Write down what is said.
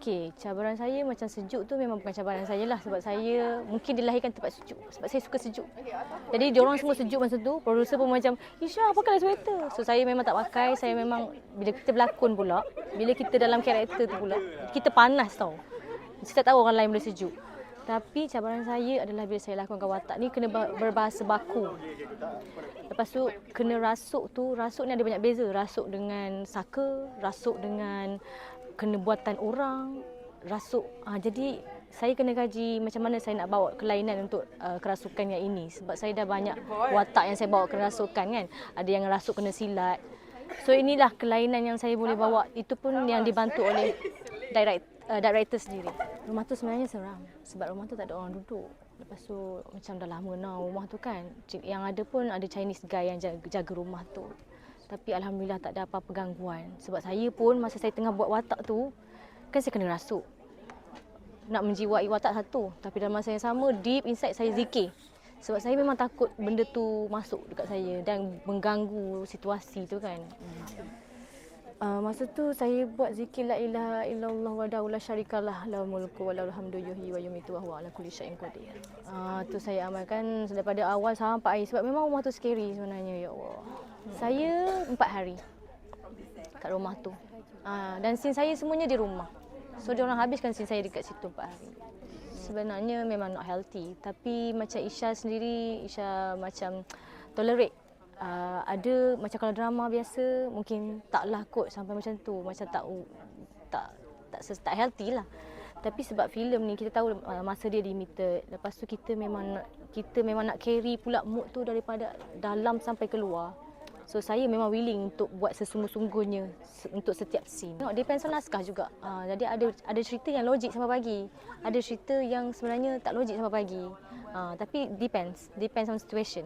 Okey, cabaran saya macam sejuk tu memang bukan cabaran saya lah sebab saya mungkin dilahirkan tempat sejuk sebab saya suka sejuk. Jadi dia orang semua sejuk masa tu, producer pun macam, "Isha, pakailah sweater." So saya memang tak pakai, saya memang bila kita berlakon pula, bila kita dalam karakter tu pula, kita panas tau. Saya tak tahu orang lain boleh sejuk. Tapi cabaran saya adalah bila saya lakonkan watak ni kena ba- berbahasa baku. Lepas tu kena rasuk tu, rasuk ni ada banyak beza. Rasuk dengan saka, rasuk dengan kena buatan orang, rasuk. Ha, jadi saya kena kaji macam mana saya nak bawa kelainan untuk uh, kerasukan yang ini. Sebab saya dah banyak watak yang saya bawa kerasukan kan. Ada yang rasuk kena silat. So inilah kelainan yang saya boleh bawa. Itu pun yang dibantu oleh direct, uh, director sendiri. Rumah tu sebenarnya seram. Sebab rumah tu tak ada orang duduk. Lepas tu macam dah lama now rumah tu kan. Yang ada pun ada Chinese guy yang jaga rumah tu. Tapi Alhamdulillah tak ada apa-apa gangguan. Sebab saya pun masa saya tengah buat watak tu, kan saya kena rasuk. Nak menjiwai watak satu. Tapi dalam masa yang sama, deep inside saya zikir. Sebab saya memang takut benda tu masuk dekat saya dan mengganggu situasi tu kan. Uh, masa tu saya buat zikir la ilaha illallah wa la syarikalah la mulku wa hamdu yuhyi wa yumitu wa huwa ala kulli syai'in qadir. Uh, tu saya amalkan daripada awal sampai akhir sebab memang rumah tu scary sebenarnya ya Allah. Saya empat hari kat rumah tu. Uh, dan scene saya semuanya di rumah. So dia orang habiskan scene saya dekat situ empat hari. Sebenarnya memang not healthy tapi macam Isha sendiri Isha macam tolerate uh, ada macam kalau drama biasa mungkin taklah kot sampai macam tu macam tak tak tak tak, healthy lah tapi sebab filem ni kita tahu uh, masa dia limited lepas tu kita memang kita memang nak carry pula mood tu daripada dalam sampai keluar So saya memang willing untuk buat sesungguh-sungguhnya se- untuk setiap scene. Tengok depends on naskah juga. Uh, jadi ada ada cerita yang logik sampai pagi. Ada cerita yang sebenarnya tak logik sampai pagi. Uh, tapi depends, depends on situation.